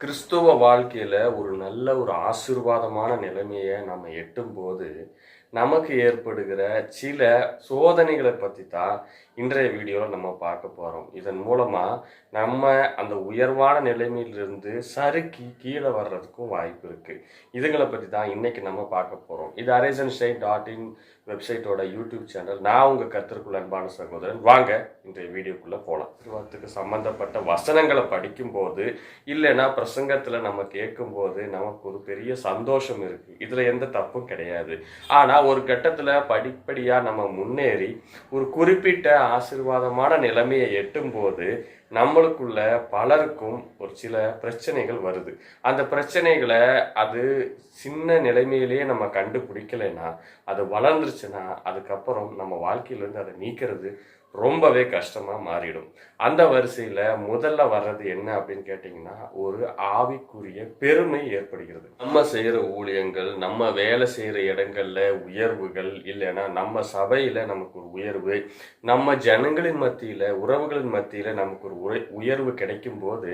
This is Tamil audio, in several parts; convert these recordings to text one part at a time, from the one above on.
கிறிஸ்துவ வாழ்க்கையில் ஒரு நல்ல ஒரு ஆசீர்வாதமான நிலைமையை நம்ம எட்டும்போது நமக்கு ஏற்படுகிற சில சோதனைகளை பற்றி தான் இன்றைய வீடியோவில் நம்ம பார்க்க போகிறோம் இதன் மூலமாக நம்ம அந்த உயர்வான நிலைமையிலிருந்து சறுக்கி கீழே வர்றதுக்கும் வாய்ப்பு இருக்குது இதுங்களை பற்றி தான் இன்றைக்கி நம்ம பார்க்க போகிறோம் இது அரேசன் ஸ்டைட் டாட் இன் வெப்சைட்டோட யூடியூப் சேனல் நான் உங்கள் கத்திற்குள்ள அன்பான சகோதரன். வாங்க இன்றைய வீடியோக்குள்ளே போகலாம் திருவாத்துக்கு சம்மந்தப்பட்ட வசனங்களை படிக்கும்போது இல்லைன்னா பிரசங்கத்தில் நம்ம கேட்கும்போது நமக்கு ஒரு பெரிய சந்தோஷம் இருக்குது இதில் எந்த தப்பும் கிடையாது. ஆனால் ஒரு கட்டத்தில் படிப்படியாக நம்ம முன்னேறி ஒரு குறிப்பிட்ட ஆசீர்வாதமான நிலைமையை எட்டும்போது நம்மளுக்குள்ள பலருக்கும் ஒரு சில பிரச்சனைகள் வருது. அந்த பிரச்சனைகளை அது சின்ன நிலைமையிலேயே நம்ம கண்டுபிடிக்கலைன்னா அது வளர்ந்துருச்சுன்னா அதுக்கப்புறம் நம்ம வாழ்க்கையிலேருந்து அதை நீக்கிறது ரொம்பவே கஷ்டமாக மாறிடும். அந்த வரிசையில் முதல்ல வர்றது என்ன அப்படின்னு கேட்டிங்கன்னா ஒரு ஆவிக்குரிய பெருமை ஏற்படுகிறது. நம்ம செய்கிற ஊழியங்கள் நம்ம வேலை செய்கிற இடங்கள்ல உயர்வுகள் இல்லைன்னா நம்ம சபையில் நமக்கு ஒரு உயர்வு நம்ம ஜனங்களின் மத்தியில் உறவுகளின் மத்தியில் நமக்கு ஒரு உரை உயர்வு கிடைக்கும் போது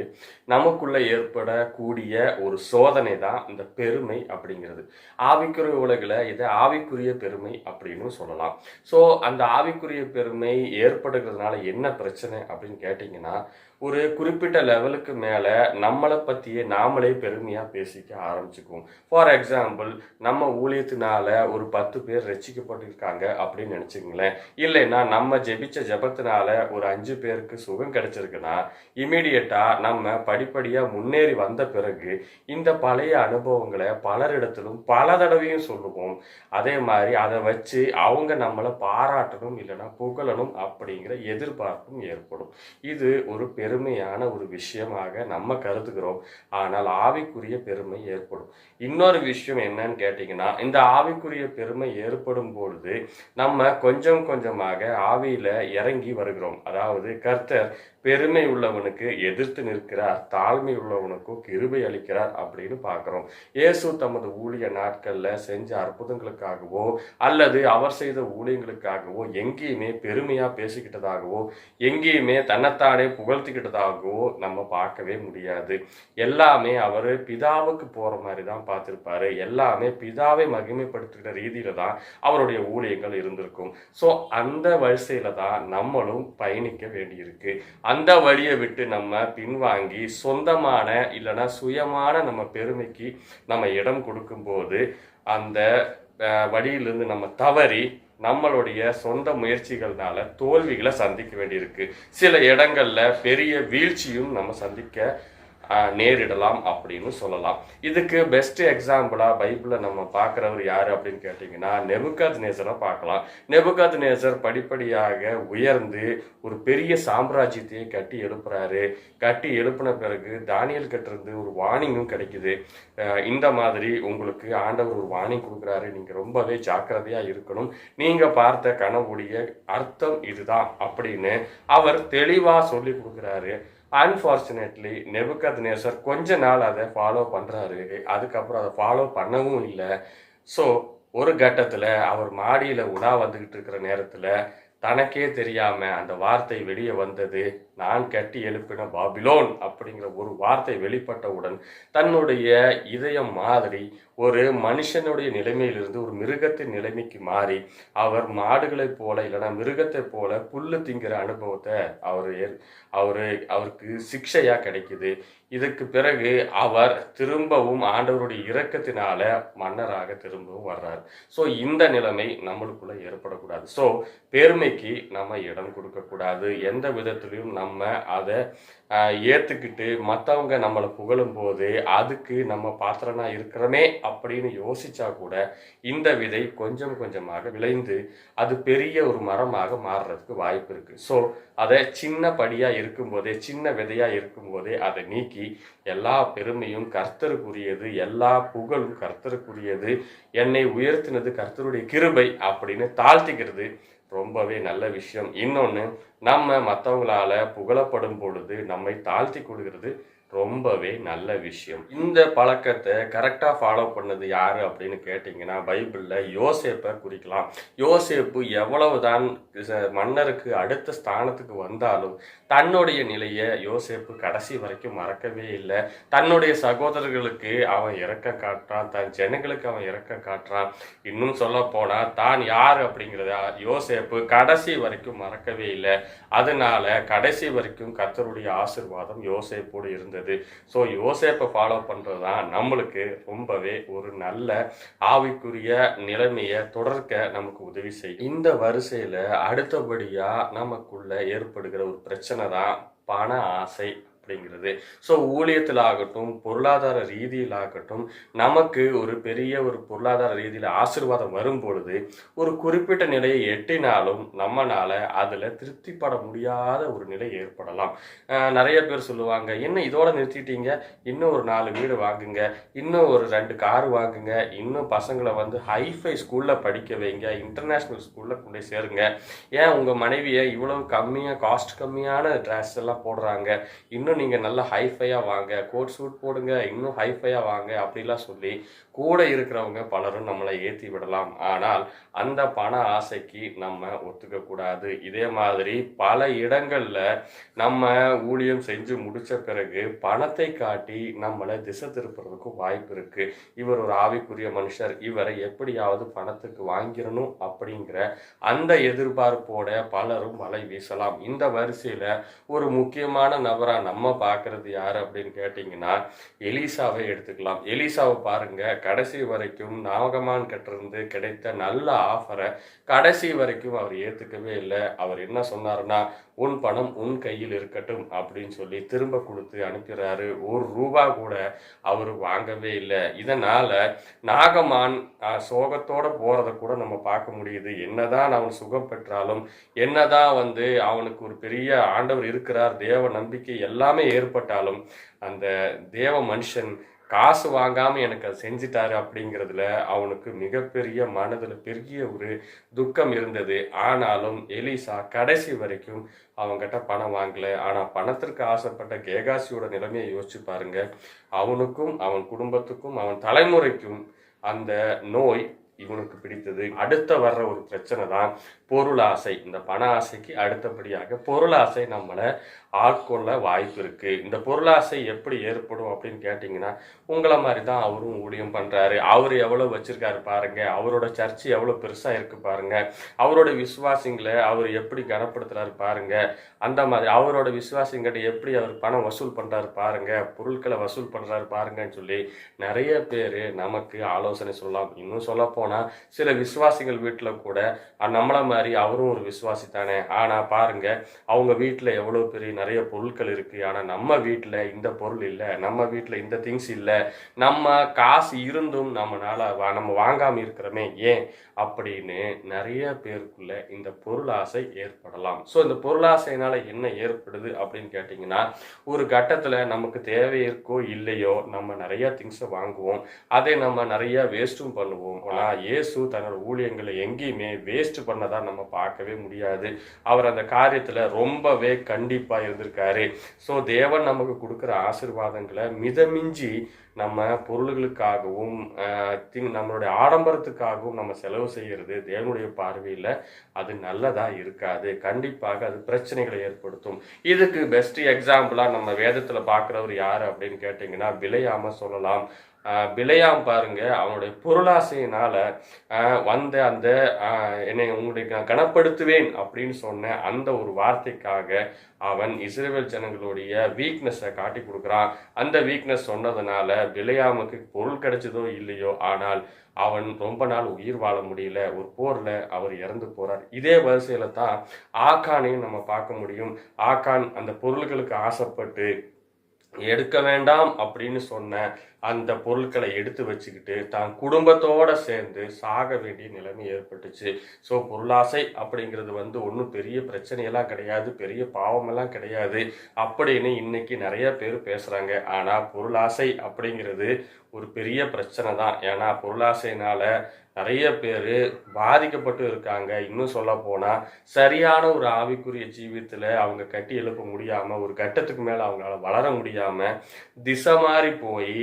நமக்குள்ளே ஏற்படக்கூடிய ஒரு சோதனை தான் இந்த பெருமை அப்படிங்கிறது. ஆவிக்குரிய உலகில் இதை ஆவிக்குரிய பெருமை அப்படின்னு சொல்லலாம். ஸோ அந்த ஆவிக்குரிய பெருமை ஏற்படுகிறதுனால என்ன பிரச்சனை அப்படின்னு கேட்டிங்கன்னா ஒரு குறிப்பிட்ட லெவலுக்கு மேலே நம்மளை பற்றியே நாமளே பெருமையாக பேசிக்க ஆரம்பிச்சுக்குவோம். ஃபார் எக்ஸாம்பிள் நம்ம ஊழியத்தினால ஒரு பத்து பேர் ரசிக்கப்பட்டிருக்காங்க அப்படின்னு நினச்சிங்களேன் இல்லைன்னா நம்ம ஜெபிச்ச ஜபத்தினால ஒரு அஞ்சு பேருக்கு சுகம் கிடைச்சிருக்குன்னா இமீடியட்டாக நம்ம படிப்படியாக முன்னேறி வந்த பிறகு இந்த பழைய அனுபவங்களை பலரிடத்திலும் பல தடவையும் சொல்லுவோம். அதே மாதிரி அதை வச்சு அவங்க நம்மளை பாராட்டணும் இல்லைன்னா புகழணும் அப்படிங்கிற எதிர்பார்ப்பும் ஏற்படும். இது ஒரு பெரு பெருமையான ஒரு விஷயமாக நம்ம கருதுகிறோம். ஆனால் ஆவிக்குரிய பெருமை ஏற்படும். இன்னொரு விஷயம் என்னன்னு கேட்டிங்கன்னா இந்த ஆவிக்குரிய பெருமை ஏற்படும் பொழுது நம்ம கொஞ்சம் கொஞ்சமாக ஆவியில இறங்கி வருகிறோம். அதாவது கர்த்தர் பெருமை உள்ளவனுக்கு எதிர்த்து நிற்கிறார் தாழ்மை உள்ளவனுக்கும் கிருபை அளிக்கிறார் அப்படின்னு பார்க்குறோம். இயேசு தமது ஊழிய நாட்களில் செஞ்ச அற்புதங்களுக்காகவோ அல்லது அவர் செய்த ஊழியங்களுக்காகவோ எங்கேயுமே பெருமையாக பேசிக்கிட்டதாகவோ எங்கேயுமே தன்னைத்தானே புகழ்த்திக்கிட்டதாகவோ நம்ம பார்க்கவே முடியாது. எல்லாமே அவர் பிதாவுக்கு போற மாதிரி தான் பார்த்துருப்பாரு. எல்லாமே பிதாவை மகிமைப்படுத்துகிற ரீதியில தான் அவருடைய ஊழியங்கள் இருந்திருக்கும். ஸோ அந்த வரிசையில தான் நம்மளும் பயணிக்க வேண்டியிருக்கு. அந்த வழியை விட்டு நம்ம பின்வாங்கி சொந்தமான இல்லைன்னா சுயமான நம்ம பெருமைக்கு நம்ம இடம் கொடுக்கும்போது அந்த வழியிலிருந்து நம்ம தவறி நம்மளுடைய சொந்த முயற்சிகள்னால தோல்விகளை சந்திக்க வேண்டியிருக்கு. சில இடங்கள்ல பெரிய வீழ்ச்சியும் நம்ம சந்திக்க நேரிடலாம் அப்படின்னு சொல்லலாம். இதுக்கு பெஸ்ட் எக்ஸாம்பிளாக பைபிளில் நம்ம பார்க்குறவர் யார் அப்படின்னு கேட்டிங்கன்னா நெபுகாத் நேசரை பார்க்கலாம். நெபுகாத் நேசர் படிப்படியாக உயர்ந்து ஒரு பெரிய சாம்ராஜ்யத்தையே கட்டி எழுப்புறாரு. கட்டி எழுப்பின பிறகு தானியல் கட்டிருந்து ஒரு வார்னிங்கும் கிடைக்குது. இந்த மாதிரி உங்களுக்கு ஆண்டவர் ஒரு வார்னிங் கொடுக்குறாரு. நீங்கள் ரொம்பவே ஜாக்கிரதையாக இருக்கணும். நீங்கள் பார்த்த கனவுடைய அர்த்தம் இதுதான் அப்படின்னு அவர் தெளிவாக சொல்லி கொடுக்குறாரு. அன்ஃபார்ச்சுனேட்லி நெபுகத் நேசர் கொஞ்ச நாள் அதை ஃபாலோ பண்ணுறாரு அதுக்கப்புறம் அதை ஃபாலோ பண்ணவும் இல்லை. ஸோ ஒரு கட்டத்தில் அவர் மாடியில் உலா வந்துக்கிட்டு இருக்கிற நேரத்தில் தனக்கே தெரியாமல் அந்த வார்த்தை வெளியே வந்தது. நான் கட்டி எழுப்பின பாபிலோன் அப்படிங்கிற ஒரு வார்த்தை வெளிப்பட்டவுடன் தன்னுடைய இதயம் மாதிரி ஒரு மனுஷனுடைய நிலைமையிலிருந்து ஒரு மிருகத்தின் நிலைமைக்கு மாறி அவர் மாடுகளைப் போல இல்லைன்னா மிருகத்தைப் போல புல்லு திங்கிற அனுபவத்தை அவர் அவர் அவருக்கு சிக்ஷையாக கிடைக்குது. இதுக்கு பிறகு அவர் திரும்பவும் ஆண்டவருடைய இரக்கத்தினால மன்னராக திரும்பவும் வர்றார். ஸோ இந்த நிலைமை நம்மளுக்குள்ள ஏற்படக்கூடாது. ஸோ பெருமைக்கு நம்ம இடம் கொடுக்கக்கூடாது. எந்த விதத்திலையும் நம்ம நம்ம அதை ஏற்றுக்கிட்டு மற்றவங்க நம்மளை புகழும் போது அதுக்கு நம்ம பாத்திரனா இருக்கிறோமே அப்படின்னு யோசிச்சா கூட இந்த விதை கொஞ்சம் கொஞ்சமாக விளைந்து அது பெரிய ஒரு மரமாக மாறுறதுக்கு வாய்ப்பு இருக்கு. ஸோ அதை சின்ன படியாக இருக்கும்போதே சின்ன விதையாக இருக்கும்போதே அதை நீக்கி எல்லா பெருமையும் கர்த்தருக்குரியது எல்லா புகழும் கர்த்தருக்குரியது என்னை உயர்த்தினது கர்த்தருடைய கிருபை அப்படின்னு தாழ்த்திக்கிறது ரொம்பவே நல்ல விஷயம். இன்னொன்று நம்ம மற்றவங்களால புகழப்படும் பொழுது நம்மை தாழ்த்தி கொள்கிறது ரொம்பவே நல்ல விஷயம். இந்த பழக்கத்தை கரெக்டாக ஃபாலோ பண்ணது யார் அப்படின்னு கேட்டிங்கன்னா பைபிளில் யோசேப்பை குறிக்கலாம். யோசேப்பு எவ்வளவு தான் மன்னருக்கு அடுத்த ஸ்தானத்துக்கு வந்தாலும் தன்னுடைய நிலையை யோசேப்பு கடைசி வரைக்கும் மறக்கவே இல்லை. தன்னுடைய சகோதரர்களுக்கு அவன் இறக்க காட்டுறான் தன் ஜனங்களுக்கு அவன் இறக்க காட்டுறான். இன்னும் சொல்ல போனால் தான் யார் அப்படிங்கிறத யோசேப்பு கடைசி வரைக்கும் மறக்கவே இல்லை. அதனால கடைசி வரைக்கும் கத்தருடைய ஆசீர்வாதம் யோசேப்போடு இருந்தது. ஸோ யோசேப்பை ஃபாலோ பண்ணுறது தான் நம்மளுக்கு ரொம்பவே ஒரு நல்ல ஆவிக்குரிய நிலைமையை தொடர்க்க நமக்கு உதவி செய்யும். இந்த வரிசையில் அடுத்தபடியாக நமக்குள்ள ஏற்படுகிற ஒரு பிரச்சனை தான் பண ஆசை. அப்படிங்கிறது. ஸோ ஊழியத்தில் ஆகட்டும் பொருளாதார ரீதியில் ஆகட்டும் நமக்கு ஒரு பெரிய ஒரு பொருளாதார ரீதியில் ஆசீர்வாதம் வரும் பொழுது ஒரு குறிப்பிட்ட நிலையை எட்டினாலும் நம்மளால் அதில் திருப்திப்பட முடியாத ஒரு நிலை ஏற்படலாம். நிறைய பேர் சொல்லுவாங்க என்ன இதோட நிறுத்திட்டீங்க? இன்னும் ஒரு நாலு வீடு வாங்குங்க இன்னும் ஒரு ரெண்டு கார் வாங்குங்க இன்னும் பசங்களை வந்து ஹைஃபை ஸ்கூலில் படிக்க வைங்க இன்டர்நேஷ்னல் ஸ்கூலில் கொண்டு சேருங்க. ஏன் உங்கள் மனைவியை இவ்வளவு கம்மியாக காஸ்ட் கம்மியான ட்ரெஸ் எல்லாம் போடுறாங்க? இன்னும் நீங்கள் நல்லா ஹைஃபையாக வாங்க கோட் சூட் போடுங்க இன்னும் ஹைஃபையாக வாங்க அப்படிலாம் சொல்லி கூட இருக்கிறவங்க பலரும் நம்மளை ஏற்றி விடலாம். ஆனால் அந்த பண ஆசைக்கு நம்ம ஒத்துக்கக்கூடாது இதே மாதிரி பல இடங்களில் நம்ம ஊழியம் செஞ்சு முடித்த பிறகு பணத்தை காட்டி நம்மளை திசை திருப்புறதுக்கும் வாய்ப்பு இருக்குது இவர் ஒரு ஆவிக்குரிய மனுஷர். இவரை எப்படியாவது பணத்துக்கு வாங்கிடணும் அப்படிங்கிற அந்த எதிர்பார்ப்போட பலரும் வலை வீசலாம். இந்த வரிசையில் ஒரு முக்கியமான நபராக நம்ம பார்க்குறது யார் அப்படின்னு கேட்டிங்கன்னா எலிசாவை எடுத்துக்கலாம். எலிசாவை பாருங்கள் கடைசி வரைக்கும் நாகமான் கிட்டிருந்து கிடைத்த நல்ல ஆஃபரை கடைசி வரைக்கும் அவர் ஏற்றுக்கவே இல்லை. அவர் என்ன சொன்னாருன்னா உன் பணம் உன் கையில் இருக்கட்டும் அப்படின்னு சொல்லி திரும்ப கொடுத்து அனுப்புகிறாரு ஒரு ரூபா கூட அவர் வாங்கவே இல்லை. இதனால் நாகமான் சோகத்தோடு போகிறத கூட நம்ம பார்க்க முடியுது. என்னதான் அவன் சுகம் பெற்றாலும் என்னதான் வந்து அவனுக்கு ஒரு பெரிய ஆண்டவர் இருக்கிறார் தேவ நம்பிக்கை எல்லாமே ஏற்பட்டாலும் அந்த தேவ மனுஷன் காசு வாங்காமல் எனக்கு அதை செஞ்சிட்டாரு அப்படிங்கிறதுல அவனுக்கு மிகப்பெரிய மனதில் பெரிய ஒரு துக்கம் இருந்தது. ஆனாலும் எலிசா கடைசி வரைக்கும் அவன்கிட்ட பணம் வாங்கல. ஆனால் பணத்திற்கு ஆசைப்பட்ட கேகாசியோட நிலைமையை யோசிச்சு பாருங்க. அவனுக்கும் அவன் குடும்பத்துக்கும் அவன் தலைமுறைக்கும் அந்த நோய் இவனுக்கு பிடித்தது. அடுத்த வர்ற ஒரு பிரச்சனை தான் பொருள் ஆசை. இந்த பண ஆசைக்கு அடுத்தபடியாக பொருளாசை நம்மளை ஆட்கொள்ள வாய்ப்பு இருக்கு. இந்த பொருளாசை எப்படி ஏற்படும் அப்படின்னு கேட்டிங்கன்னா உங்களை மாதிரி தான் அவரும் ஊழியம் பண்ணுறாரு அவர் எவ்வளோ வச்சுருக்காரு பாருங்கள் அவரோட சர்ச்சு எவ்வளோ பெருசாக இருக்கு பாருங்கள் அவரோட விசுவாசிங்களை அவர் எப்படி கனப்படுத்துகிறாரு பாருங்கள் அந்த மாதிரி அவரோட விசுவாசிங்கிட்ட எப்படி அவர் பணம் வசூல் பண்ணுறாரு பாருங்கள் பொருட்களை வசூல் பண்ணுறாரு பாருங்கன்னு சொல்லி நிறைய பேர் நமக்கு ஆலோசனை சொல்லலாம். இன்னும் சொல்லப்போனால் போனா சில விசுவாசிகள் வீட்டில் கூட நம்மள மாதிரி அவரும் ஒரு விசுவாசி தானே. ஆனா பாருங்க அவங்க வீட்டில் எவ்வளோ பெரிய நிறைய பொருட்கள் இருக்கு. ஆனா நம்ம வீட்டில் இந்த பொருள் இல்லை நம்ம வீட்டில் இந்த திங்ஸ் இல்லை. நம்ம காசு இருந்தும் நம்மனால வா- நம்ம வாங்காம இருக்கிறோமே ஏன்? அப்படின்னு நிறைய பேருக்குள்ள இந்த பொருளாசை ஏற்படலாம். ஸோ இந்த பொருளாசையினால என்ன ஏற்படுது அப்படின்னு கேட்டிங்கன்னா ஒரு கட்டத்தில் நமக்கு தேவை இருக்கோ இல்லையோ நம்ம நிறைய திங்ஸை வாங்குவோம். அதை நம்ம நிறைய வேஸ்ட்டும் பண்ணுவோம். ஆனால் இயேசு தன்னோட ஊழியங்களை எங்கேயுமே வேஸ்ட் பண்ணதா நம்ம பார்க்கவே முடியாது. அவர் அந்த காரியத்தில் ரொம்பவே கண்டிப்பாக இருந்திருக்காரு. ஸோ தேவன் நமக்கு கொடுக்குற ஆசீர்வாதங்களை மிதமிஞ்சி நம்ம பொருள்களுக்காகவும் திங் நம்மளுடைய ஆடம்பரத்துக்காகவும் நம்ம செலவு செய்கிறது தேவனுடைய பார்வையில் அது நல்லதாக இருக்காது. கண்டிப்பாக அது பிரச்சனைகளை ஏற்படுத்தும். இதுக்கு பெஸ்ட் எக்ஸாம்பிளாக நம்ம வேதத்தில் பார்க்குறவர் யார் அப்படின்னு கேட்டிங்கன்னா விளையாமல் சொல்லலாம். விளையாம பாருங்க. அவனுடைய பொருளாசையினால வந்த அந்த என்னை உங்களுடைய நான் கனப்படுத்துவேன் அப்படின்னு சொன்ன அந்த ஒரு வார்த்தைக்காக அவன் இஸ்ரேல் ஜனங்களுடைய வீக்னஸை காட்டி கொடுக்குறான். அந்த வீக்னஸ் சொன்னதுனால விளையாமுக்கு பொருள் கிடைச்சதோ இல்லையோ ஆனால் அவன் ரொம்ப நாள் உயிர் வாழ முடியல. ஒரு போரில் அவர் இறந்து போறார். இதே வரிசையில தான் ஆக்கானையும் நம்ம பார்க்க முடியும். ஆக்கான் அந்த பொருள்களுக்கு ஆசைப்பட்டு எடுக்க வேண்டாம் அப்படின்னு சொன்ன அந்த பொருட்களை எடுத்து வச்சுக்கிட்டு தான் குடும்பத்தோட சேர்ந்து சாக வேண்டிய நிலைமை ஏற்பட்டுச்சு. ஸோ பொருளாசை அப்படிங்கிறது வந்து ஒன்றும் பெரிய பிரச்சனையெல்லாம் கிடையாது. பெரிய பாவமெல்லாம் கிடையாது. அப்படின்னு இன்னைக்கு நிறைய பேர் பேசுகிறாங்க ஆனால் பொருளாசை அப்படிங்கிறது ஒரு பெரிய பிரச்சனை தான். ஏன்னா பொருளாசையினால நிறைய பேர் பாதிக்கப்பட்டு இருக்காங்க. இன்னும் சொல்ல போனால் சரியான ஒரு ஆவிக்குரிய ஜீவியத்தில் அவங்க கட்டி எழுப்ப முடியாமல் ஒரு கட்டத்துக்கு மேலே அவங்களால வளர முடியாமல் திசை மாறி போய்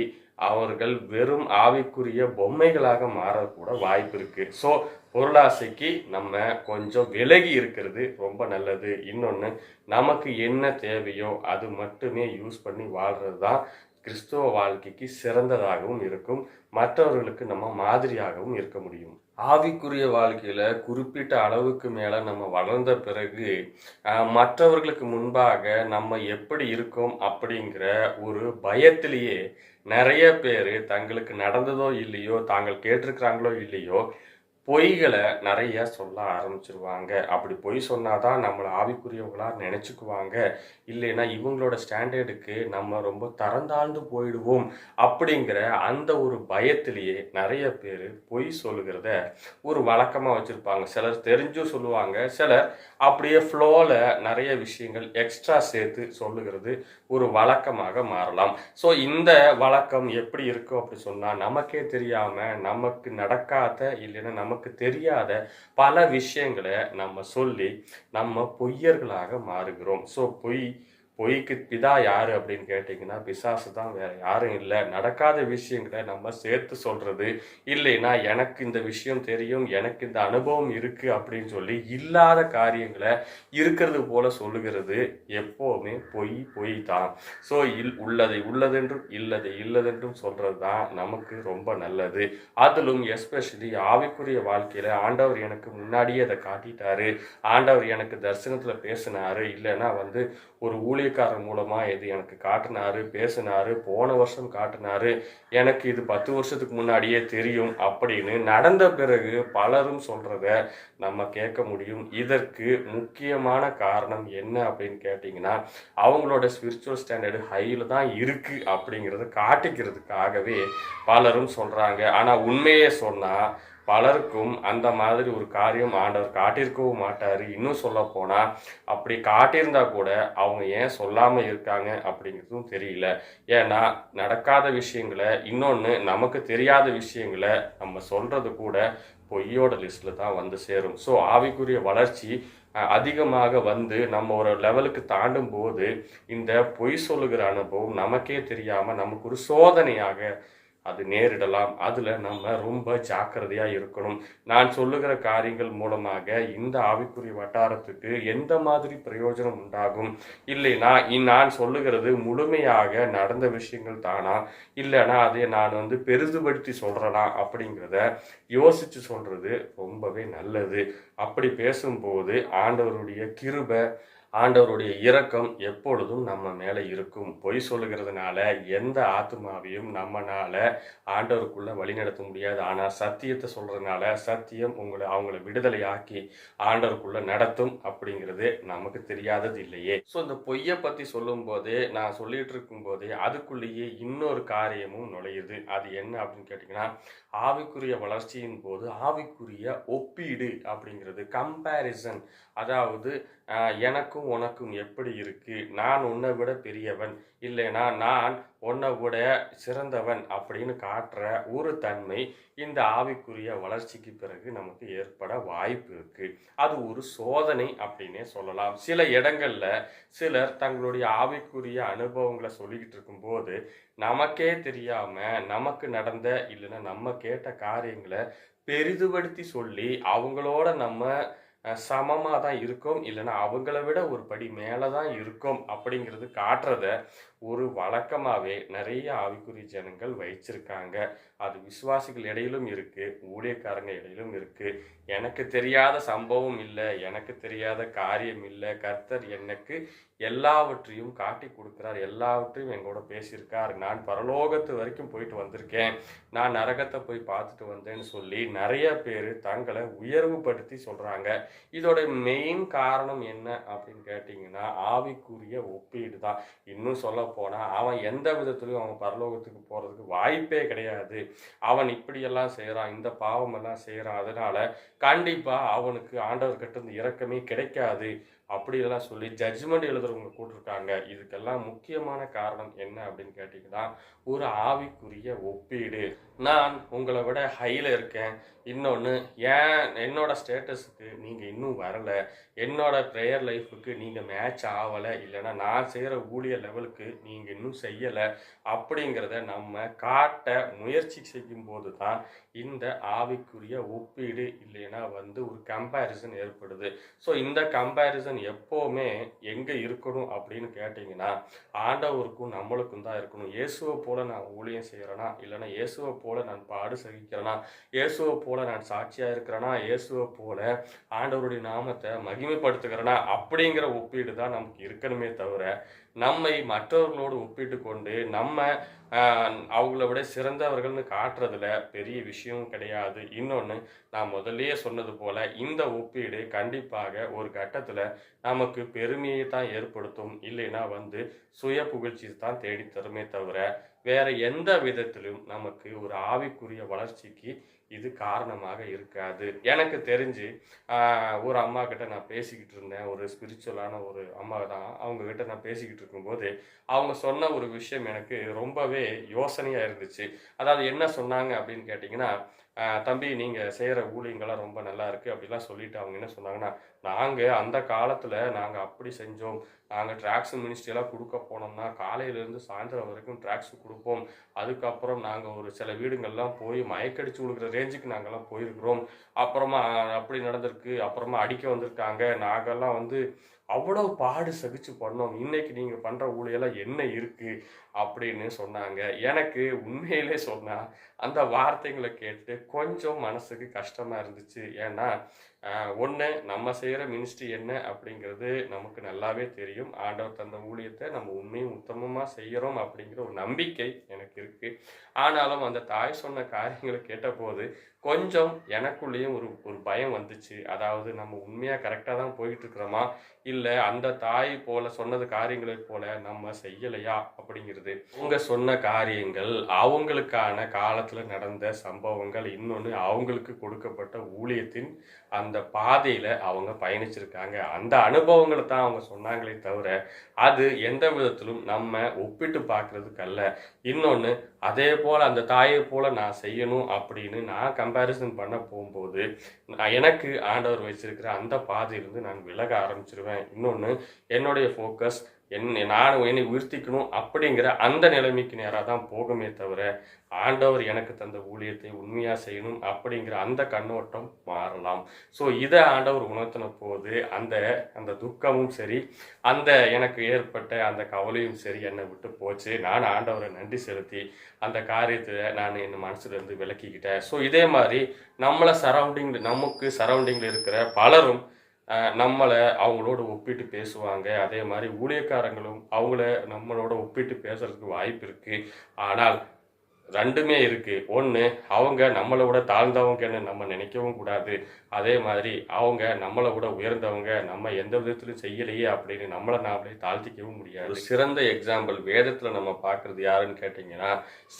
அவர்கள் வெறும் ஆவிக்குரிய பொம்மைகளாக மாறக்கூட வாய்ப்பு இருக்கு. ஸோ பொருளாசைக்கு நம்ம கொஞ்சம் விலகி இருக்கிறது ரொம்ப நல்லது. இன்னொன்று நமக்கு என்ன தேவையோ அது மட்டுமே யூஸ் பண்ணி வாழ்கிறது தான் கிறிஸ்துவ வாழ்க்கைக்கு சிறந்ததாகவும் இருக்கும். மற்றவர்களுக்கு நம்ம மாதிரியாகவும் இருக்க முடியும். ஆவிக்குரிய வாழ்க்கையில குறிப்பிட்ட அளவுக்கு மேல நம்ம வளர்ந்த பிறகு மற்றவர்களுக்கு முன்பாக நம்ம எப்படி இருக்கோம் அப்படிங்கிற ஒரு பயத்திலேயே நிறைய பேர் தங்களுக்கு நடந்ததோ இல்லையோ தாங்கள் கேட்டிருக்கிறாங்களோ இல்லையோ பொய்களை நிறைய சொல்ல ஆரம்பிச்சிருவாங்க. அப்படி பொய் சொன்னாதான் நம்மளை ஆவிக்குரியவங்களாக நினச்சிக்குவாங்க. இல்லைன்னா இவங்களோட ஸ்டாண்டர்டுக்கு நம்ம ரொம்ப தரந்தாழ்ந்து போயிடுவோம் அப்படிங்கிற அந்த ஒரு பயத்திலேயே நிறைய பேர் பொய் சொல்லுகிறத ஒரு வழக்கமாக வச்சுருப்பாங்க. சிலர் தெரிஞ்சும் சொல்லுவாங்க. சிலர் அப்படியே ஃப்ளோவில் நிறைய விஷயங்கள் எக்ஸ்ட்ரா சேர்த்து சொல்லுகிறது ஒரு வழக்கமாக மாறலாம். ஸோ இந்த வழக்கம் எப்படி இருக்கும் அப்படி சொன்னால் நமக்கே தெரியாமல் நமக்கு நடக்காத இல்லைன்னா நமக்கு தெரியாத பல விஷயங்களை நம்ம சொல்லி நம்ம பொய்யர்களாக மாறுகிறோம். ஸோ பொய் பொய்க்கு பிதா யாரு அப்படின்னு கேட்டிங்கன்னா பிசாசு தான் வேற யாரும் இல்லை. நடக்காத விஷயங்களை நம்ம சேர்த்து சொல்றது இல்லைன்னா எனக்கு இந்த விஷயம் தெரியும் எனக்கு இந்த அனுபவம் இருக்கு அப்படின்னு சொல்லி இல்லாத காரியங்களை இருக்கிறது போல சொல்லுகிறது எப்போவுமே பொய் பொய் தான். ஸோ இல் உள்ளதை உள்ளதென்றும் இல்லதை இல்லதென்றும் சொல்றது தான் நமக்கு ரொம்ப நல்லது. அதிலும் எஸ்பெஷலி ஆவிக்குரிய வாழ்க்கையில ஆண்டவர் எனக்கு முன்னாடியே அதை காட்டிட்டாரு. ஆண்டவர் எனக்கு தரிசனத்துல பேசினாரு. இல்லைன்னா வந்து ஒரு ஊழியக்காரர் மூலமாக இது எனக்கு காட்டினாரு பேசினாரு போன வருஷம் காட்டினாரு எனக்கு இது பத்து வருஷத்துக்கு முன்னாடியே தெரியும் அப்படின்னு நடந்த பிறகு பலரும் சொல்கிறத நம்ம கேட்க முடியும். இதற்கு முக்கியமான காரணம் என்ன அப்படின்னு கேட்டிங்கன்னா அவங்களோட ஸ்பிரிச்சுவல் ஸ்டாண்டர்டு ஹையில் தான் இருக்குது அப்படிங்கிறத காட்டிக்கிறதுக்காகவே பலரும் சொல்கிறாங்க ஆனால் உண்மையே சொன்னால் பலருக்கும் அந்த மாதிரி ஒரு காரியம் ஆண்டவர் காட்டியிருக்கவும் மாட்டார். இன்னும் சொல்ல போனால் அப்படி காட்டியிருந்தா கூட அவங்க ஏன் சொல்லாமல் இருக்காங்க அப்படிங்கிறதும் தெரியல. ஏன்னா நடக்காத விஷயங்களை இன்னொன்று நமக்கு தெரியாத விஷயங்களை நம்ம சொல்கிறது கூட பொய்யோட லிஸ்ட்டில் தான் வந்து சேரும். ஸோ ஆவிக்குரிய வளர்ச்சி அதிகமாக வந்து நம்ம ஒரு லெவலுக்கு தாண்டும் போது இந்த பொய் சொல்லுகிற அனுபவம் நமக்கே தெரியாமல் நமக்கு ஒரு சோதனையாக அது நேரிடலாம். அதில் நம்ம ரொம்ப ஜாக்கிரதையாக இருக்கணும். நான் சொல்லுகிற காரியங்கள் மூலமாக இந்த ஆவிக்குரிய வட்டாரத்துக்கு எந்த மாதிரி பிரயோஜனம் உண்டாகும்? இல்லைனா நான் சொல்லுகிறது முழுமையாக நடந்த விஷயங்கள் தானா? இல்லைனா அதை நான் வந்து பெரிதுபடுத்தி சொல்கிறனா அப்படிங்கிறத யோசித்து சொல்கிறது ரொம்பவே நல்லது. அப்படி பேசும்போது ஆண்டவருடைய கிருபை ஆண்டவருடைய இரக்கம் எப்பொழுதும் நம்ம மேலே இருக்கும். பொய் சொல்லுகிறதுனால எந்த ஆத்மாவையும் நம்மனால ஆண்டவருக்குள்ள வழிநடத்த முடியாது. ஆனால் சத்தியத்தை சொல்றதுனால சத்தியம் உங்களை அவங்கள விடுதலையாக்கி ஆண்டவருக்குள்ள நடத்தும் அப்படிங்கிறது நமக்கு தெரியாதது இல்லையே. ஸோ இந்த பொய்யை பற்றி சொல்லும் போதே நான் சொல்லிட்டு இருக்கும் போதே அதுக்குள்ளேயே இன்னொரு காரியமும் நுழையுது. அது என்ன அப்படின்னு கேட்டிங்கன்னா ஆவிக்குரிய வளர்ச்சியின் போது ஆவிக்குரிய ஒப்பீடு அப்படிங்கிறது கம்பேரிசன் அதாவது எனக்கும் உனக்கும் எப்படி இருக்கு? நான் உன்னை விட பெரியவன். இல்லைனா நான் உன்னை விட சிறந்தவன் அப்படின்னு காட்டுற ஒரு தன்மை இந்த ஆவிக்குரிய வளர்ச்சிக்கு பிறகு நமக்கு ஏற்பட வாய்ப்பு இருக்கு. அது ஒரு சோதனை அப்படின்னே சொல்லலாம். சில இடங்கள்ல சிலர் தங்களுடைய ஆவிக்குரிய அனுபவங்களை சொல்லிக்கிட்டு இருக்கும்போது நமக்கே தெரியாம நமக்கு நடந்த இல்லைன்னா நம்ம கேட்ட காரியங்களை பெரிதுபடுத்தி சொல்லி அவங்களோட நம்ம சமமாக தான் இருக்கும் இல்லைன்னா அவங்கள விட ஒரு படி மேலே தான் இருக்கும் அப்படிங்கிறது காட்டுறத ஒரு வழக்கமாகவே நிறைய ஆவிக்குரிய ஜனங்கள் வைச்சிருக்காங்க. அது விசுவாசிகள் இடையிலும் இருக்குது ஊழியக்காரங்க இடையிலும் இருக்குது எனக்கு தெரியாத சம்பவம் இல்லை எனக்கு தெரியாத காரியம் இல்லை. கர்த்தர் எனக்கு எல்லாவற்றையும் காட்டி கொடுக்குறார் எல்லாவற்றையும் எங்களோட பேசியிருக்கார். நான் பரலோகத்து வரைக்கும் போயிட்டு வந்திருக்கேன். நான் நரகத்தை போய் பார்த்துட்டு வந்தேன்னு சொல்லி நிறைய பேர் தங்களை உயர்வுபடுத்தி சொல்கிறாங்க இதோட மெயின் காரணம் என்ன அப்படின்னு கேட்டிங்கன்னா ஆவிக்குரிய ஒப்பீடு தான் இன்னும் சொல்ல போனா அவன் எந்த விதத்துலையும் அவன் பரலோகத்துக்கு போகிறதுக்கு வாய்ப்பே கிடையாது. அவன் இப்படியெல்லாம் செய்கிறான் இந்த பாவமெல்லாம் செய்கிறான் அதனால் கண்டிப்பாக அவனுக்கு ஆண்டவர்கிட்ட இருந்து கிடைக்காது அப்படியெல்லாம் சொல்லி ஜட்ஜ்மெண்ட் எழுதுறவங்க கூட்டிருக்காங்க. இதுக்கெல்லாம் முக்கியமான காரணம் என்ன அப்படின்னு கேட்டிங்கன்னா ஒரு ஆவிக்குரிய ஒப்பீடு. நான் உங்களை விட ஹையில் இருக்கேன். இன்னொன்று ஏன் என்னோட ஸ்டேட்டஸுக்கு நீங்கள் இன்னும் வரலை? என்னோட ப்ரேயர் லைஃபுக்கு நீங்கள் மேட்ச் ஆகலை இல்லைன்னா நான் செய்கிற ஊழிய லெவலுக்கு நீங்கள் இன்னும் செய்யலை? அப்படிங்கிறத நம்ம காட்ட முயற்சி செய்யும் போது தான் இந்த ஆவிக்குரிய ஒப்பீடு இல்லைன்னா வந்து ஒரு கம்பேரிசன் ஏற்படுது. ஸோ இந்த கம்பேரிசன் எப்போவுமே எங்கே இருக்கணும் அப்படின்னு கேட்டிங்கன்னா ஆண்டவருக்கும் நம்மளுக்கும் தான் இருக்கணும். இயேசுவை போல் நான் ஊழியம் செய்கிறேனா இல்லைன்னா இயேசுவை போல் போல நான் பாடு சகிக்கிறேனா? இயேசுவை போல நான் சாட்சியாக இருக்கிறேனா? இயேசுவை போல ஆண்டவருடைய நாமத்தை மகிமைப்படுத்துகிறேனா? அப்படிங்கிற ஒப்பீடு தான் நமக்கு இருக்கணுமே தவிர நம்மை மற்றவர்களோடு ஒப்பிட்டு கொண்டு நம்ம அவங்கள விட சிறந்தவர்கள்னு காட்டுறதுல பெரிய விஷயம் கிடையாது. இன்னொன்று நான் முதல்லயே சொன்னது போல இந்த ஒப்பீடு கண்டிப்பாக ஒரு கட்டத்தில் நமக்கு பெருமையை தான் ஏற்படுத்தும். இல்லைன்னா வந்து சுய புகழ்ச்சி தான் தேடித்தருமே தருமே தவிர வேற எந்த விதத்திலும் நமக்கு ஒரு ஆவிக்குரிய வளர்ச்சிக்கு இது காரணமாக இருக்காது. எனக்கு தெரிஞ்சு ஒரு அம்மா கிட்ட நான் பேசிக்கிட்டு இருந்தேன். ஒரு ஸ்பிரிச்சுவலான ஒரு அம்மா தான். அவங்க கிட்ட நான் பேசிக்கிட்டு இருக்கும்போது அவங்க சொன்ன ஒரு விஷயம் எனக்கு ரொம்பவே யோசனையாக இருந்துச்சு. அதாவது என்ன சொன்னாங்க அப்படின்னு கேட்டிங்கன்னா தம்பி நீங்கள் செய்கிற ஊழியங்கள்லாம் ரொம்ப நல்லா இருக்குது அப்படிலாம் சொல்லிட்டு அவங்க என்ன சொன்னாங்கன்னா நாங்கள் அந்த காலத்தில் நாங்கள் அப்படி செஞ்சோம். நாங்கள் ட்ராக்ஸ் மினிஸ்ட்ரியெல்லாம் கொடுக்க போனோம்னா காலையிலேருந்து சாயந்தரம் வரைக்கும் ட்ராக்ஸ் கொடுப்போம். அதுக்கப்புறம் நாங்கள் ஒரு சில வீடுங்கள்லாம் போய் மயக்கடிச்சு கொடுக்குற ரேஞ்சுக்கு நாங்கள்லாம் போயிருக்கிறோம். அப்புறமா அப்படி நடந்திருக்கு. அப்புறமா அடிக்க வந்திருக்காங்க. நாங்கள்லாம் வந்து அவ்வளோ பாடு சகிச்சு பண்ணோம். இன்னைக்கு நீங்கள் பண்ணுற ஊழியெல்லாம் என்ன இருக்குது அப்படின்னு சொன்னாங்க. எனக்கு உண்மையிலே சொன்னால் அந்த வார்த்தைங்களை கேட்டு கொஞ்சம் மனசுக்கு கஷ்டமாக இருந்துச்சு. ஏன்னா ஒன்று நம்ம செய்கிற மினிஸ்ட்ரி என்ன அப்படிங்கிறது நமக்கு நல்லாவே தெரியும். ஆண்டவர் தந்த ஊழியத்தை நம்ம உண்மையும் உத்தமமாக செய்கிறோம் அப்படிங்கிற ஒரு நம்பிக்கை எனக்கு இருக்குது ஆனாலும் அந்த தாய் சொன்ன காரியங்களை கேட்டபோது கொஞ்சம் எனக்குள்ளேயும் ஒரு ஒரு பயம் வந்துச்சு. அதாவது நம்ம உண்மையாக கரெக்டாக தான் போய்கிட்டு இருக்கிறோமா இல்லை அந்த தாய் போல சொன்னது காரியங்களை போல நம்ம செய்யலையா? அப்படிங்கிறது. அவங்க சொன்ன காரியங்கள் அவங்களுக்கான காலத்தில் நடந்த சம்பவங்கள் இன்னொன்று அவங்களுக்கு கொடுக்கப்பட்ட ஊழியத்தின் அந்த பாதையில் அவங்க பயணிச்சிருக்காங்க. அந்த அனுபவங்களை தான் அவங்க சொன்னாங்களே தவிர அது எந்த விதத்திலும் நம்ம ஒப்பிட்டு பார்க்கறதுக்கு அல்ல. இன்னொன்று அதே போல் அந்த தாயை போல் நான் செய்யணும் அப்படின்னு நான் கம்பேரிசன் பண்ண போகும்போது நான் எனக்கு ஆண்டவர் வச்சிருக்கிற அந்த பாதையிலிருந்து நான் விலக ஆரம்பிச்சிருவேன். இன்னொன்று என்னுடைய ஃபோக்கஸ் என் நான் என்னை உயர்த்திக்கணும் அப்படிங்கிற அந்த நிலைமைக்கு நேராக தான் போகுமே தவிர ஆண்டவர் எனக்கு தந்த ஊழியத்தை உண்மையாக செய்யணும் அப்படிங்கிற அந்த கண்ணோட்டம் மாறலாம். ஸோ இதை ஆண்டவர் உணர்த்தின போது அந்த அந்த துக்கமும் சரி அந்த எனக்கு ஏற்பட்ட அந்த கவலையும் சரி என்னை விட்டு போச்சு. நான் ஆண்டவரை நன்றி செலுத்தி அந்த காரியத்தை நான் என் மனசுலேருந்து விலக்கிக்கிட்டேன். ஸோ இதே மாதிரி நம்மளை சரௌண்டிங் நமக்கு சரௌண்டிங்கில் இருக்கிற பலரும் நம்மளை அவங்களோட ஒப்பிட்டு பேசுவாங்க. அதே மாதிரி ஊழியக்காரங்களும் அவங்கள நம்மளோட ஒப்பிட்டு பேசுறதுக்கு வாய்ப்பு இருக்கு. ஆனால் ரெண்டுமே இருக்கு. ஒன்று அவங்க நம்மளை விட தாழ்ந்தவங்கன்னு நம்ம நினைக்கவும் கூடாது. அதே மாதிரி அவங்க நம்மளை விட உயர்ந்தவங்க நம்ம எந்த விதத்திலும் செய்யலையே அப்படின்னு நம்மளை நாமளே தாழ்த்திக்கவும் முடியாது. சிறந்த எக்ஸாம்பிள் வேதத்தில் நம்ம பார்க்குறது யாருன்னு கேட்டிங்கன்னா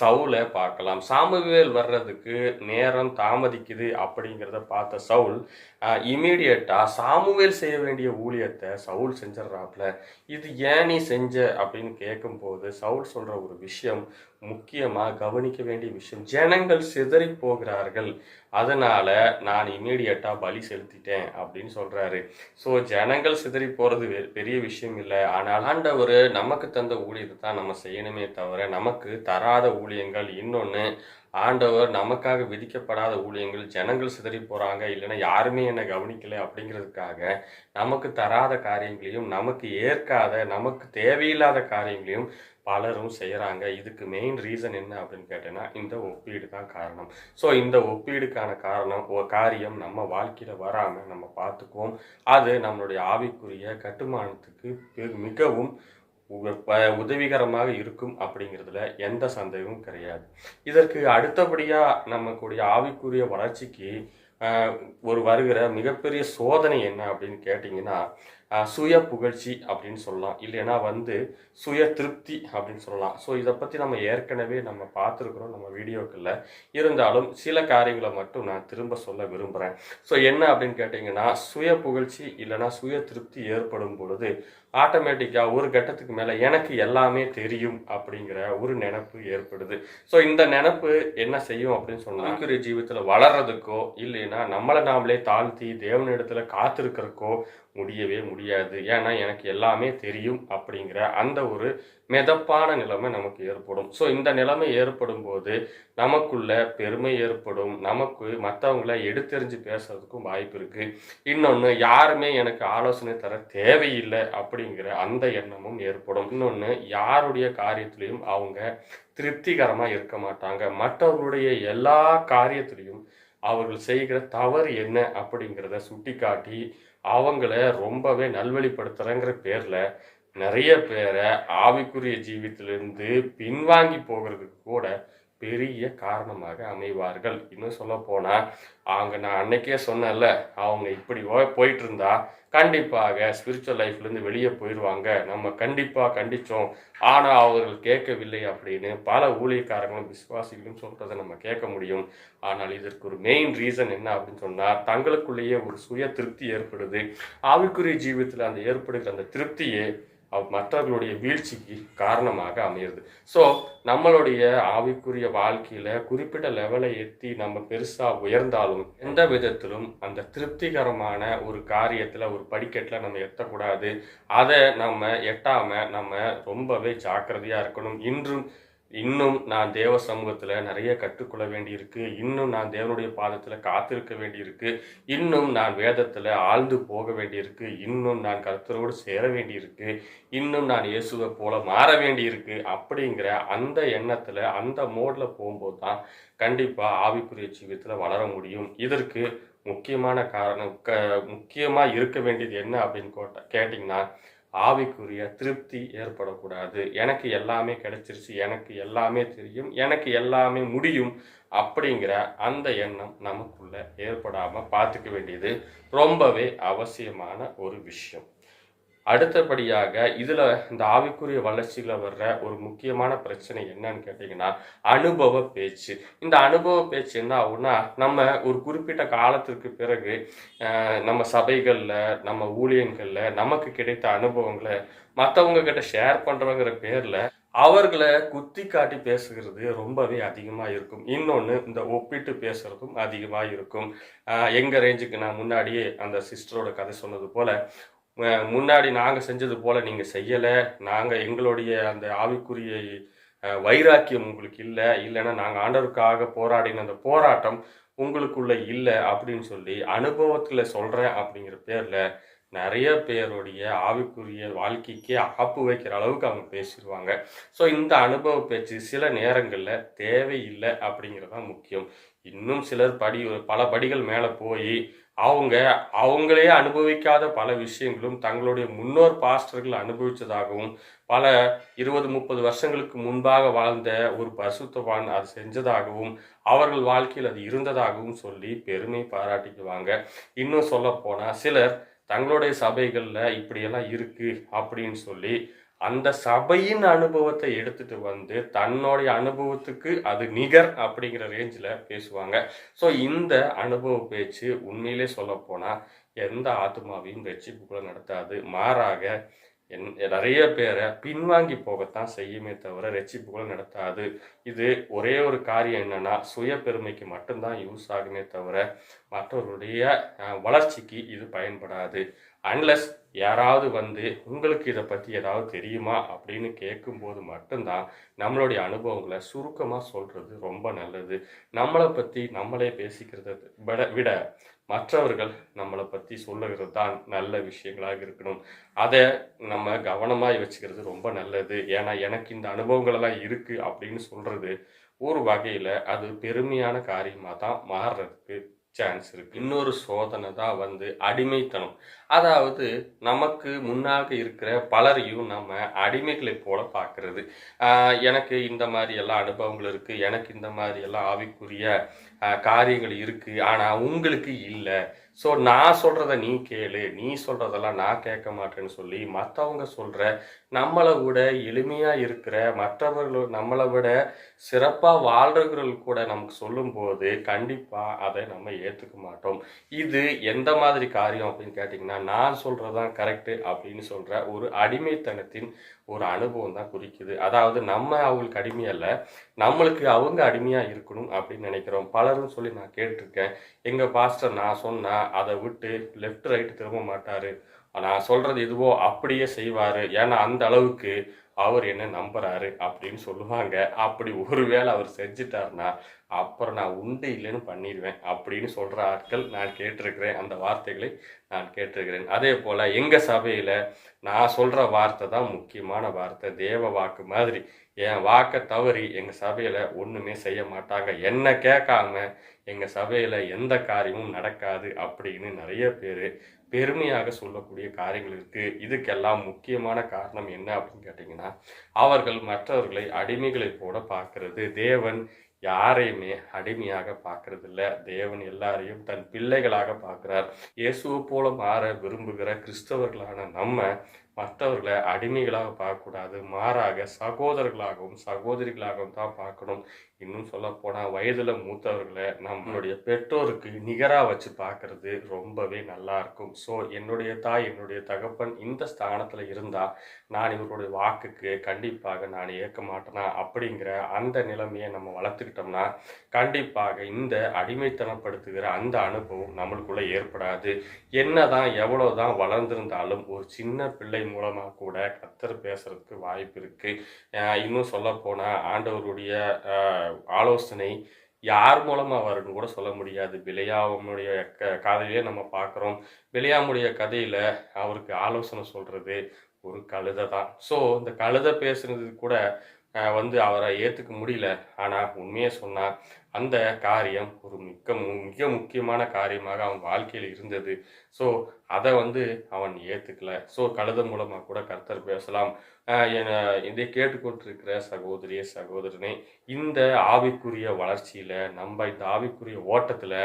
சவுலை பார்க்கலாம். சாமுவேல் வர்றதுக்கு நேரம் தாமதிக்குது அப்படிங்கிறத பார்த்த சவுல் இமீடியட்டாக சாமுவேல் செய்ய வேண்டிய ஊழியத்தை சவுல் செஞ்சிடறாப்புல. இது ஏன் நீ செஞ்ச அப்படின்னு கேட்கும்போது சவுல் சொல்கிற ஒரு விஷயம் முக்கியமாக கவனிக்க வேண்டிய விஷயம். ஜனங்கள் சிதறி போகிறார்கள். அதனால நான் இமீடியட்டாக பலி செலுத்திட்டேன் அப்படின்னு சொல்றாரு. ஸோ ஜனங்கள் சிதறி போகிறது பெரிய விஷயம் இல்லை. ஆனால் ஆண்டவர் நமக்கு தந்த ஊழியத்தை தான் நம்ம செய்யணுமே தவிர நமக்கு தராத ஊழியங்கள் இன்னொன்று ஆண்டவர் நமக்காக விதிக்கப்படாத ஊழியங்கள் ஜனங்கள் சிதறி போகிறாங்க இல்லைன்னா யாருமே என்னை கவனிக்கலை அப்படிங்கிறதுக்காக நமக்கு தராத காரியங்களையும் நமக்கு ஏற்காத நமக்கு தேவையில்லாத காரியங்களையும் பலரும் செய்கிறாங்க இதுக்கு மெயின் ரீசன் என்ன அப்படின்னு கேட்டேன்னா இந்த ஒப்பீடு தான் காரணம். ஸோ இந்த ஒப்பீடுக்கான காரணம் ஒரு காரியம் நம்ம வாழ்க்கையில் வராமல் நம்ம பார்த்துக்குவோம். அது நம்மளுடைய ஆவிக்குரிய கட்டுமானத்துக்கு மிகவும் உதவிகரமாக இருக்கும் அப்படிங்கிறதுல எந்த சந்தேகமும் கிடையாது. இதற்கு அடுத்தபடியாக நம்மக்கூடிய ஆவிக்குரிய வளர்ச்சிக்கு ஒரு வருகிற மிகப்பெரிய சோதனை என்ன அப்படின்னு கேட்டிங்கன்னா சுய புகழ்ச்சி அப்படின்னு சொல்லலாம். இல்லைன்னா வந்து சுய திருப்தி அப்படின்னு சொல்லலாம். ஸோ இதை பற்றி நம்ம ஏற்கனவே நம்ம பார்த்துருக்குறோம் நம்ம வீடியோக்களில். இருந்தாலும் சில காரியங்களை மட்டும் நான் திரும்ப சொல்ல விரும்புகிறேன் ஸோ என்ன அப்படின்னு கேட்டிங்கன்னா சுய புகழ்ச்சி இல்லைன்னா சுய திருப்தி ஏற்படும் பொழுது ஆட்டோமேட்டிக்காக ஒரு கட்டத்துக்கு மேலே எனக்கு எல்லாமே தெரியும் அப்படிங்கிற ஒரு நினப்பு ஏற்படுது. ஸோ இந்த நினப்பு என்ன செய்யும் அப்படின்னு சொன்னால் ஜீவித்தில் வளர்றதுக்கோ இல்லைன்னா நம்மளை நாமளே தாழ்த்தி தேவனிடத்துல காத்திருக்கிறதுக்கோ முடியவே முடியாது. ஏன்னா எனக்கு எல்லாமே தெரியும் அப்படிங்கிற அந்த ஒரு மிதப்பான நிலைமை நமக்கு ஏற்படும். ஸோ இந்த நிலைமை ஏற்படும் போது நமக்குள்ள பெருமை ஏற்படும். நமக்கு மற்றவங்கள எடுத்தெறிஞ்சு பேசுறதுக்கும் வாய்ப்பு இருக்கு. இன்னொன்று யாருமே எனக்கு ஆலோசனை தர தேவையில்லை அப்படிங்கிற அந்த எண்ணமும் ஏற்படும். இன்னொன்று யாருடைய காரியத்திலையும் அவங்க திருப்திகரமாக இருக்க மாட்டாங்க. மற்றவர்களுடைய எல்லா காரியத்திலையும் அவர்கள் செய்கிற தவறு என்ன அப்படிங்கிறத சுட்டிக்காட்டி அவங்கள ரொம்பவே நல்வழிப்படுத்துகிறேங்கிற பேரில் நிறைய பேரை ஆவிக்குரிய ஜீவித்திலிருந்து பின்வாங்கி போகிறதுக்கு கூட பெரிய காரணமாக அமைவார்கள். இன்னும் சொல்ல போனால் அவங்க நான் அன்னைக்கே சொன்னேன்ல அவங்க இப்படி போயிட்டு இருந்தா கண்டிப்பாக ஸ்பிரிச்சுவல் லைஃப்லேருந்து வெளியே போயிடுவாங்க நம்ம கண்டிப்பாக கண்டித்தோம் ஆனால் அவர்கள் கேட்கவில்லை அப்படின்னு பல ஊழியக்காரங்களும் விசுவாசிகளும் சொல்கிறத நம்ம கேட்க முடியும். ஆனால் இதற்கு ஒரு மெயின் ரீசன் என்ன அப்படின்னு சொன்னால் தங்களுக்குள்ளேயே ஒரு சுய திருப்தி ஏற்படுது. ஆவிக்குரிய ஜீவிதத்தில் அந்த ஏற்படுகிற அந்த திருப்தியே மற்றவர்களுடைய வீழ்ச்சிக்கு காரணமாக அமையுது ஸோ நம்மளுடைய ஆவிக்குரிய வாழ்க்கையில் குறிப்பிட்ட லெவலை எத்தி நம்ம பெருசாக உயர்ந்தாலும் எந்த விதத்திலும் அந்த திருப்திகரமான ஒரு காரியத்தில் ஒரு படிக்கட்டில் நம்ம எத்தக்கூடாது அதை நம்ம எட்டாமல் நம்ம ரொம்பவே ஜாக்கிரதையாக இருக்கணும். இன்றும் இன்னும் நான் தேவ சமூகத்தில் நிறைய கற்றுக்கொள்ள வேண்டியிருக்கு. இன்னும் நான் தேவனுடைய பாதத்தில் காத்திருக்க வேண்டியிருக்கு. இன்னும் நான் வேதத்தில் ஆழ்ந்து போக வேண்டியிருக்கு. இன்னும் நான் கருத்தரோடு சேர வேண்டியிருக்கு. இன்னும் நான் இயேசுவை போல மாற வேண்டியிருக்கு அப்படிங்கிற அந்த எண்ணத்தில் அந்த மோடில் போகும்போது தான் கண்டிப்பாக ஆவிக்குரிய ஜீவியத்தில் வளர முடியும். இதற்கு முக்கியமான காரணம் க முக்கியமாக இருக்க வேண்டியது என்ன அப்படின்னு கோட்ட கேட்டிங்கன்னா ஆவிக்குரிய திருப்தி ஏற்படக்கூடாது. எனக்கு எல்லாமே கிடைச்சிருச்சு எனக்கு எல்லாமே தெரியும் எனக்கு எல்லாமே முடியும் அப்படிங்கிற அந்த எண்ணம் நமக்குள்ள ஏற்படாமல் பார்த்துக்க வேண்டியது ரொம்பவே அவசியமான ஒரு விஷயம். அடுத்தபடியாக இதில் இந்த ஆவிக்குரிய வளர்ச்சியில் வர்ற ஒரு முக்கியமான பிரச்சனை என்னன்னு கேட்டிங்கன்னா அனுபவ பேச்சு. இந்த அனுபவ பேச்சு என்ன ஆகும்னா நம்ம ஒரு குறிப்பிட்ட காலத்திற்கு பிறகு நம்ம சபைகளில் நம்ம ஊழியர்களில் நமக்கு கிடைத்த அனுபவங்களை மற்றவங்க கிட்ட ஷேர் பண்ணுறோங்கிற பேர்ல அவர்களை குத்தி காட்டி பேசுகிறது ரொம்பவே அதிகமாக இருக்கும். இன்னொன்று இந்த ஒப்பிட்டு பேசுறதும் அதிகமாக இருக்கும். எங்கள் எங்க ரேஞ்சுக்கு நான் முன்னாடியே அந்த சிஸ்டரோட கதை சொன்னது போல முன்னாடி நாங்கள் செஞ்சது போல் நீங்கள் செய்யலை. நாங்கள் எங்களுடைய அந்த ஆவிக்குரிய வைராக்கியம் உங்களுக்கு இல்லை. இல்லைன்னா நாங்கள் ஆண்டவருக்காக போராடின அந்த போராட்டம் உங்களுக்குள்ள இல்லை அப்படின்னு சொல்லி அனுபவத்தில் சொல்கிறேன் அப்படிங்கிற பேரில் நிறைய பேருடைய ஆவிக்குரிய வாழ்க்கைக்கே ஆப்பு வைக்கிற அளவுக்கு அவங்க பேசிடுவாங்க. ஸோ இந்த அனுபவ பேச்சு சில நேரங்களில் தேவையில்லை அப்படிங்கிறது தான் முக்கியம். இன்னும் சிலர் படி பல படிகள் மேலே போய் அவங்க அவங்களே அனுபவிக்காத பல விஷயங்களும் தங்களுடைய முன்னோர் பாஸ்டர்கள் அனுபவித்ததாகவும் பல இருபது முப்பது வருஷங்களுக்கு முன்பாக வாழ்ந்த ஒரு பரிசுத்தவான் அது செஞ்சதாகவும் அவர்கள் வாழ்க்கையில் அது இருந்ததாகவும் சொல்லி பெருமை பாராட்டிக்குவாங்க. இன்னும் சொல்ல போனால் சிலர் தங்களுடைய சபைகளில் இப்படியெல்லாம் இருக்குது அப்படின்னு சொல்லி அந்த சபையின் அனுபவத்தை எடுத்துட்டு வந்து தன்னுடைய அனுபவத்துக்கு அது நிகர் அப்படிங்கிற ரேஞ்சில் பேசுவாங்க. ஸோ இந்த அனுபவ பேச்சு உண்மையிலே சொல்லப்போனால் எந்த ஆத்மாவையும் ரட்சிப்புக்குள்ள நடத்தாது. மாறாக என் நிறைய பேரை பின்வாங்கி போகத்தான் செய்யுமே தவிர ரட்சிப்புகளை நடத்தாது. இது ஒரே ஒரு காரியம் என்னன்னா சுய பெருமைக்கு மட்டும்தான் யூஸ் ஆகுமே தவிர மற்றவருடைய வளர்ச்சிக்கு இது பயன்படாது. அன்லஸ் யாராவது வந்து உங்களுக்கு இதை பற்றி ஏதாவது தெரியுமா அப்படின்னு கேட்கும்போது மட்டும்தான் நம்மளுடைய அனுபவங்களை சுருக்கமாக சொல்கிறது ரொம்ப நல்லது. நம்மளை பற்றி நம்மளே பேசிக்கிறத விட விட மற்றவர்கள் நம்மளை பற்றி சொல்லுகிறது தான் நல்ல விஷயங்களாக இருக்கணும். அதை நம்ம கவனமாக வச்சுக்கிறது ரொம்ப நல்லது. ஏன்னா எனக்கு இந்த அனுபவங்களெல்லாம் இருக்குது அப்படின்னு சொல்கிறது ஒரு வகையில் அது பெருமையான காரியமாக தான் மாறுறதுக்கு சான்ஸ் இருக்குது இன்னொரு சோதனை தான் வந்து அடிமைத்தனம். அதாவது நமக்கு முன்னாக இருக்கிற பலரையும் நம்ம அடிமைகளை போல பார்க்கறது. எனக்கு இந்த மாதிரி எல்லாம் அனுபவங்கள் இருக்குது எனக்கு இந்த மாதிரி எல்லாம் ஆவிக்குரிய காரியங்கள் இருக்குது ஆனால் உங்களுக்கு இல்லை. ஸோ நான் சொல்கிறத நீ கேளு. நீ சொல்கிறதெல்லாம் நான் கேட்க மாட்டேன்னு சொல்லி மற்றவங்க சொல்கிற நம்மளை விட எளிமையாக இருக்கிற மற்றவர்கள் நம்மளை விட சிறப்பாக வாழ்கிறவர்கள் கூட நமக்கு சொல்லும்போது கண்டிப்பாக அதை நம்ம ஏற்றுக்க மாட்டோம். இது எந்த மாதிரி காரியம் அப்படின்னு கேட்டிங்கன்னா நான் சொல்றதுதான் கரெக்டு அப்படின்னு சொல்கிற ஒரு அடிமைத்தனத்தின் ஒரு அனுபவம் தான் குறிக்குது. அதாவது நம்ம அவங்களுக்கு அடிமை அல்ல நம்மளுக்கு அவங்க அடிமையாக இருக்கணும் அப்படின்னு நினைக்கிறோம். பலரும் சொல்லி நான் கேட்டிருக்கேன் எங்கள் பாஸ்டர் நான் சொன்னால் அதை விட்டு லெஃப்ட் ரைட்டு திரும்ப மாட்டார். நான் சொல்கிறது எதுவோ அப்படியே செய்வார். ஏன்னா அந்த அளவுக்கு அவர் என்ன நம்புறாரு அப்படின்னு சொல்லுவாங்க. அப்படி ஒருவேளை அவர் செஞ்சிட்டார்னா அப்புறம் நான் உண்டு இல்லைன்னு பண்ணிடுவேன் அப்படின்னு சொல்கிற ஆட்கள் நான் கேட்டிருக்கிறேன். அந்த வார்த்தைகளை நான் கேட்டிருக்கிறேன். அதே போல் எங்கள் சபையில் நான் சொல்கிற வார்த்தை தான் முக்கியமான வார்த்தை. தேவ வாக்கு மாதிரி. என் வாக்கை தவறி எங்கள் சபையில் ஒன்றுமே செய்ய மாட்டாங்க. என்ன கேட்காம எங்கள் சபையில் எந்த காரியமும் நடக்காது அப்படின்னு நிறைய பேர் பெருமையாக சொல்லக்கூடிய காரியங்கள் இருக்கு. இதுக்கெல்லாம் முக்கியமான காரணம் என்ன அப்படின்னு கேட்டிங்கன்னா அவர்கள் மற்றவர்களை அடிமைகளைப் போல பார்க்கறது. தேவன் யாரையுமே அடிமையாக பார்க்கறதில்ல. தேவன் எல்லாரையும் தன் பிள்ளைகளாக பார்க்கிறார். இயேசுவை போல மாற விரும்புகிற கிறிஸ்தவர்களான நம்ம மற்றவர்களை அடிமைகளாக பார்க்கக்கூடாது. மாறாக சகோதரர்களாகவும் சகோதரிகளாகவும் தான் பார்க்கணும். இன்னும் சொல்ல போனா வயதுல மூத்தவர்களை நம்மளுடைய பெற்றோருக்கு நிகரா வச்சு பார்க்கிறது ரொம்பவே நல்லா இருக்கும். ஸோ என்னுடைய தாய் என்னுடைய தகப்பன் இந்த ஸ்தானத்துல இருந்தா நான் இவருடைய வாக்குக்கு கண்டிப்பாக நான் ஏற்க மாட்டேனா அப்படிங்கிற அந்த நிலைமையை நம்ம வளர்த்துக்கிட்டோம்னா கண்டிப்பாக இந்த அடிமைத்தனப்படுத்துகிற அந்த அனுபவம் நம்மளுக்குள்ள ஏற்படாது. என்னதான் எவ்வளவுதான் வளர்ந்திருந்தாலும் ஒரு சின்ன பிள்ளை மூலமா கூட கத்தர் பேசுறதுக்கு வாய்ப்பு இருக்கு. அஹ் இன்னும் சொல்ல போனா ஆண்டவருடைய ஆலோசனை யார் மூலமாக வரும்னு கூட சொல்ல முடியாது. பிழையாவுடைய க கதையிலே நம்ம பார்க்குறோம். விளையாமுடைய கதையில் அவருக்கு ஆலோசனை சொல்கிறது ஒரு கழுதை தான். ஸோ இந்த கழுதை பேசுனது கூட வந்து அவரை ஏற்றுக்க முடியல. ஆனால் உண்மையை சொன்னால் அந்த காரியம் ஒரு மிக்க மிக முக்கியமான காரியமாக அவன் வாழ்க்கையில் இருந்தது. ஸோ அதை வந்து அவன் ஏற்றுக்கல ஸோ கழுத மூலமாக கூட கர்த்தர் பேசலாம். என இதை கேட்டுக்கொண்டிருக்கிற சகோதரிய சகோதரனே இந்த ஆவிக்குரிய வளர்ச்சியில் நம்ம இந்த ஆவிக்குரிய ஓட்டத்தில்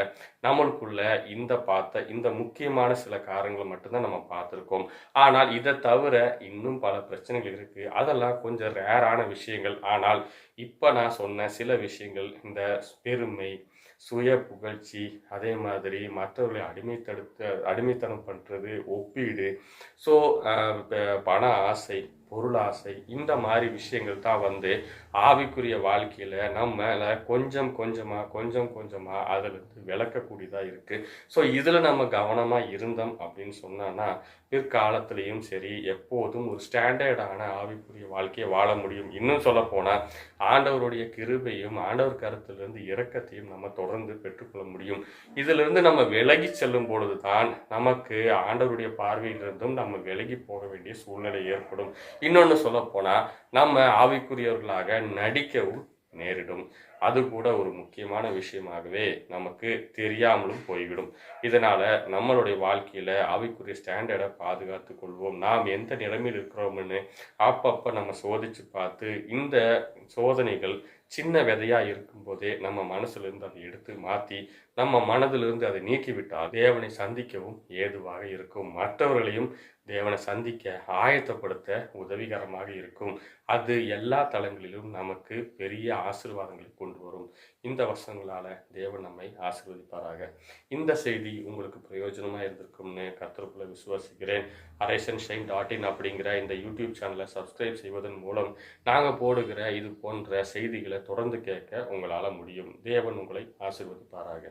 நம்மளுக்குள்ள இந்த பார்த்த இந்த முக்கியமான சில காரணங்களை மட்டும்தான் நம்ம பார்த்துருக்கோம். ஆனால் இதை தவிர இன்னும் பல பிரச்சனைகள் இருக்குது அதெல்லாம் கொஞ்சம் ரேரான விஷயங்கள். ஆனால் இப்போ நான் சொன்ன சில விஷயங்கள் இந்த பெருமை சுய புகழ்ச்சி அதே மாதிரி மற்றவர்களை அடிமைத்தடுத்து அடிமைத்தனம் பண்ணுறது ஒப்பீடு ஸோ பண ஆசை பொருளாசை இந்த மாதிரி விஷயங்கள் தான் வந்து ஆவிக்குரிய வாழ்க்கையில் நம்மள கொஞ்சம் கொஞ்சமாக கொஞ்சம் கொஞ்சமாக அதிலிருந்து விளக்கக்கூடியதாக இருக்குது ஸோ இதில் நம்ம கவனமாக இருந்தோம் அப்படின்னு சொன்னோன்னா பிற்காலத்திலையும் சரி எப்போதும் ஒரு ஸ்டாண்டர்டான ஆவிக்குரிய வாழ்க்கையை வாழ முடியும். இன்னும் சொல்ல போனால் ஆண்டவருடைய கிருபையும் ஆண்டவர் கருத்திலிருந்து இறக்கத்தையும் நம்ம தொடர்ந்து பெற்றுக்கொள்ள முடியும். இதிலிருந்து நம்ம விலகி செல்லும் பொழுது தான் நமக்கு ஆண்டவருடைய பார்வையிலிருந்தும் நம்ம விலகி போக வேண்டிய சூழ்நிலை ஏற்படும். இன்னொன்று சொல்ல போனால் நம்ம ஆவிக்குரியவர்களாக நடிக்கவும் நேரிடும். அது கூட ஒரு முக்கியமான விஷயமாகவே நமக்கு தெரியாமலும் போய்விடும். இதனால் நம்மளுடைய வாழ்க்கையில் ஆவிக்குரிய ஸ்டாண்டர்டை பாதுகாத்து கொள்வோம். நாம் எந்த நிலைமையில் இருக்கிறோம்னு அப்பப்போ நம்ம சோதிச்சு பார்த்து இந்த சோதனைகள் சின்ன விதையாக இருக்கும்போதே நம்ம மனசுலேருந்து அதை எடுத்து மாற்றி நம்ம மனதிலிருந்து அதை நீக்கிவிட்டால் தேவனை சந்திக்கவும் ஏதுவாக இருக்கும். மற்றவர்களையும் தேவனை சந்திக்க ஆயத்தப்படுத்த உதவிகரமாக இருக்கும். அது எல்லா தளங்களிலும் நமக்கு பெரிய ஆசிர்வாதங்களை கொண்டு வரும். இந்த வசனங்களால தேவன் நம்மை ஆசிர்வதிப்பாராக. இந்த செய்தி உங்களுக்கு பிரயோஜனமாக இருந்திருக்கும்னு கத்திரக்குள்ள விசுவாசிக்கிறேன். அரேசன் ஷைன் டாட் இன் அப்படிங்கிற இந்த யூடியூப் சேனலை சப்ஸ்கிரைப் செய்வதன் மூலம் நாங்கள் போடுகிற இது போன்ற செய்திகளை தொடர்ந்து கேட்க உங்களால் முடியும். தேவன் உங்களை ஆசிர்வதிப்பாராக.